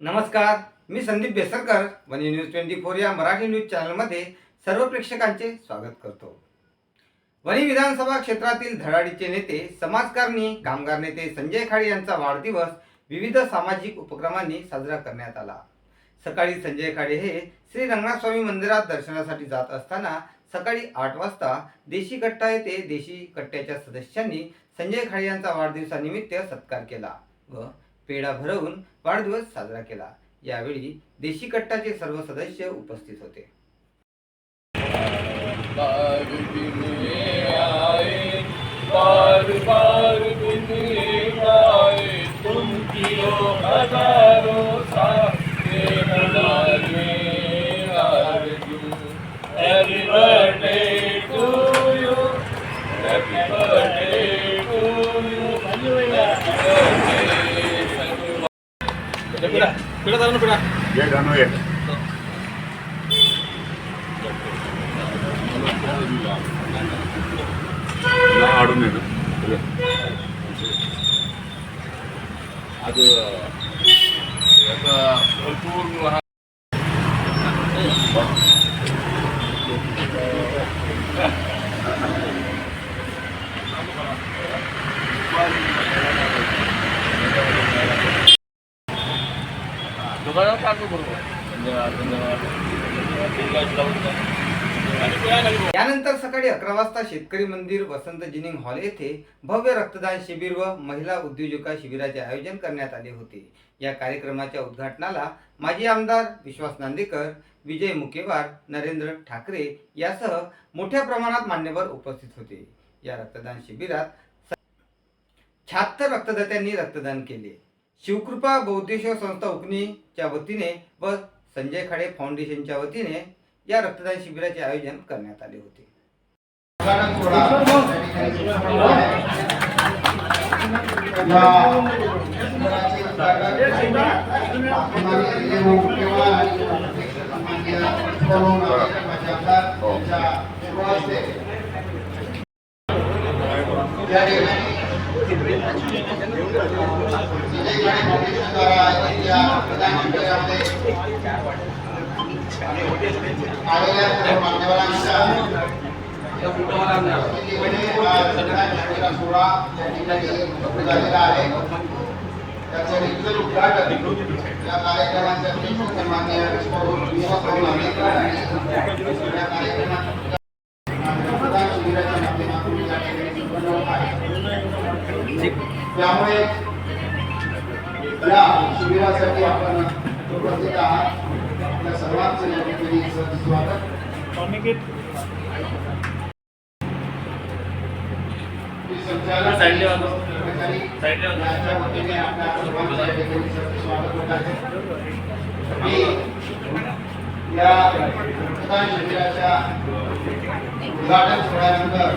नमस्कार मी संदीप बेसरकर वनी न्यूज ट्वेंटी फोर या मराठी न्यूज चॅनलमध्ये सर्व प्रेक्षकांचे स्वागत करतो. वणी विधानसभा क्षेत्रातील धडाडीचे नेते समाजकारणी कामगार नेते संजय खाडे यांचा वाढदिवस विविध सामाजिक उपक्रमांनी साजरा करण्यात आला. सकाळी संजय खाडे हे श्री रंगनाथ स्वामी मंदिरात दर्शनासाठी जात असताना सकाळी आठ वाजता देशी कट्टा येथे देशी कट्ट्याच्या सदस्यांनी संजय खाडे यांचा वाढदिवसानिमित्त सत्कार केला. व पेढा भरवून वाढदिवस साजरा केला यावेळी देशी कट्टाचे सर्व सदस्य उपस्थित होते पार पार पिढा चालू पिढा ये गाणं यानंतर सकाळी अकरा वाजता शेतकरी मंदिर वसंत जिनिंग हॉल येथे भव्य रक्तदान शिबिर व महिला उद्योजका शिबिराचे आयोजन करण्यात आले होते. या कार्यक्रमाच्या उद्घाटनाला माजी आमदार विश्वास नांदेकर विजय मुकेवार नरेंद्र ठाकरे यासह मोठ्या प्रमाणात मान्यवर उपस्थित होते. या रक्तदान शिबिरात शहात्तर रक्तदात्यांनी रक्तदान केले. शिवकृपा बौद्धेश्वर संस्था उपनीच्या वतीने व संजय खाडे फाउंडेशनच्या वतीने या रक्तदान शिबिराचे आयोजन करण्यात आले होते. आलेल्या सर्व सोहळा ठिकाणी झालेला आहे त्याचं उद्घाटन या कार्यक्रमाच्या या कार्यक्रमात त्यामुळे या शिबिरासाठी आपण उपस्थित आहात. आपल्या सर्वांचं या ठिकाणी स्वागत. मी संचालक. कर्मचारी. यांच्या वतीने आपल्या सर्वांचं या ठिकाणी सहर्ष स्वागत होत आहे. मी या रक्तदान शिबिराच्या उद्घाटन सोहळ्यानंतर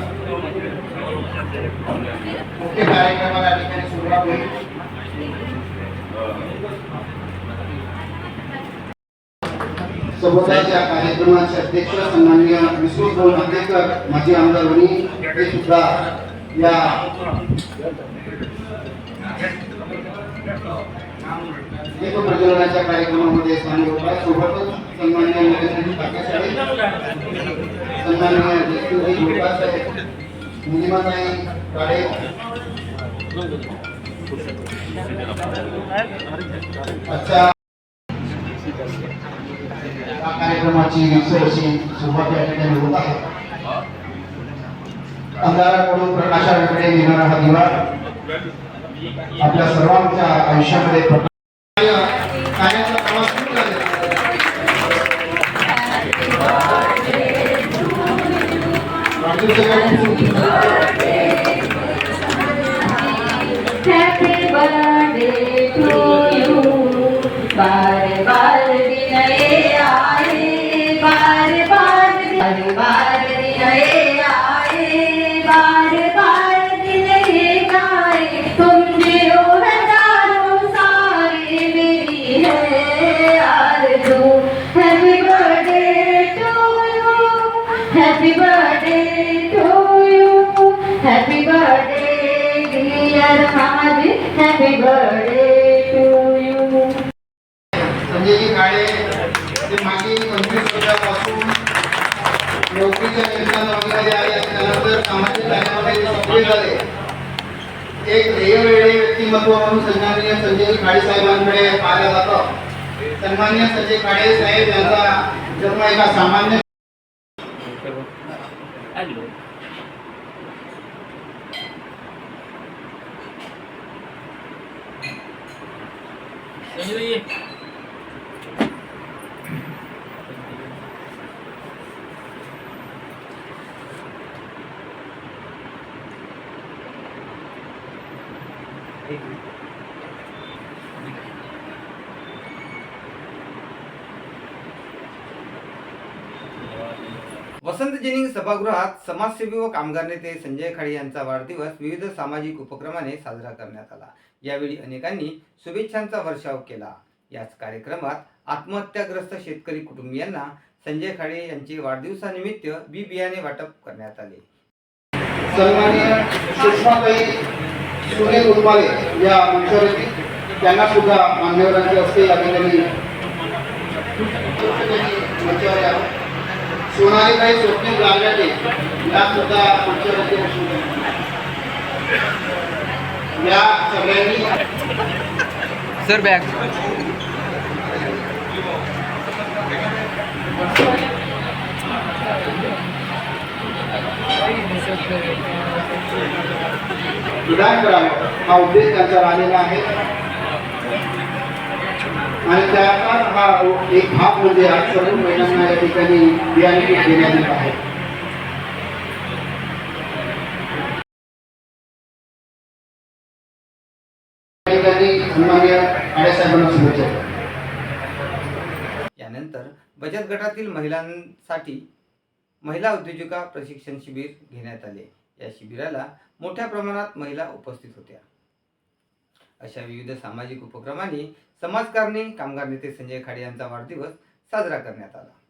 मुख्य कार्यक्रमाला या ठिकाणी सुरुवात होईल. सोबतच कार्यक्रमाचे अध्यक्ष सन्माननीय विष्णू भाऊ माजी आमदार वणी हे सुद्धा या कार्यक्रमामध्ये सामील होत सोबतच सन्माननीय नरेंद्रजी सन्माननीय निलिमाताई काळे. अच्छा. कार्यक्रमाची विसर अशी सुरुवात या ठिकाणी होत आहे अंधाराकडून प्रकाशाकडे येणारा हा दिवा आपल्या सर्वांच्या आयुष्यामध्ये प्रकाश कार्याचा प्रवास सुरू झालेला आहे. वाढदिवसाच्या Happy birthday to you. बार बार बार दिन आए बार बार दिन गाए तुम जियो हज़ारों सारी मेरी है आरज़ू happy birthday to you happy birthday to you happy birthday dear mama ji happy birthday to you ते मागील पंचवीस वर्षापासून नोकरीच्या निमित्तानं वगैरे आले त्यानंतर सामाजिक कार्यामध्ये सक्रिय झाले एक ध्येयवेळे व्यक्तिमत्व म्हणून सन्माननीय संजय खाडे साहेबांकडे पाहिलं जातं. संजय खाडे साहेब यांचा जन्म एका सामान्य संजय वसंत जिनिंग सभागृहात समाजसेवी व कामगार नेते संजय खाडे यांचा वाढदिवस विविध सामाजिक उपक्रमाने साजरा करण्यात आला. यावेळी अनेकांनी शुभेच्छांचा वर्षाव केला. याच कार्यक्रमात आत्महत्याग्रस्त शेतकरी कुटुंबियांना संजय खाडे यांचे वाढदिवसानिमित्त बी बियाणे वाटप करण्यात आले. या त्यांना सुद्धा मान्यवरांचे हस्ते या ठिकाणी यावं. सोनालीताई स्वप्नील लालगाटे या सुद्धा बसून या सगळ्यांनी सर बॅग. विधान करावं. हा उद्देश त्यांचा राहिलेला आहे. आणि त्याचा हा एक भाग म्हणजे आज सर्व महिलांना या ठिकाणी बियाणे पीठ देण्यात येत आहे. यानंतर बचत गटातील महिलांसाठी महिला उद्योजिका प्रशिक्षण शिबिर घेण्यात आले. या शिबिराला मोठ्या प्रमाणात महिला उपस्थित होत्या. अशा विविध सामाजिक उपक्रमांनी समाजकारणी कामगार नेते संजय खाडे यांचा वाढदिवस साजरा करण्यात आला.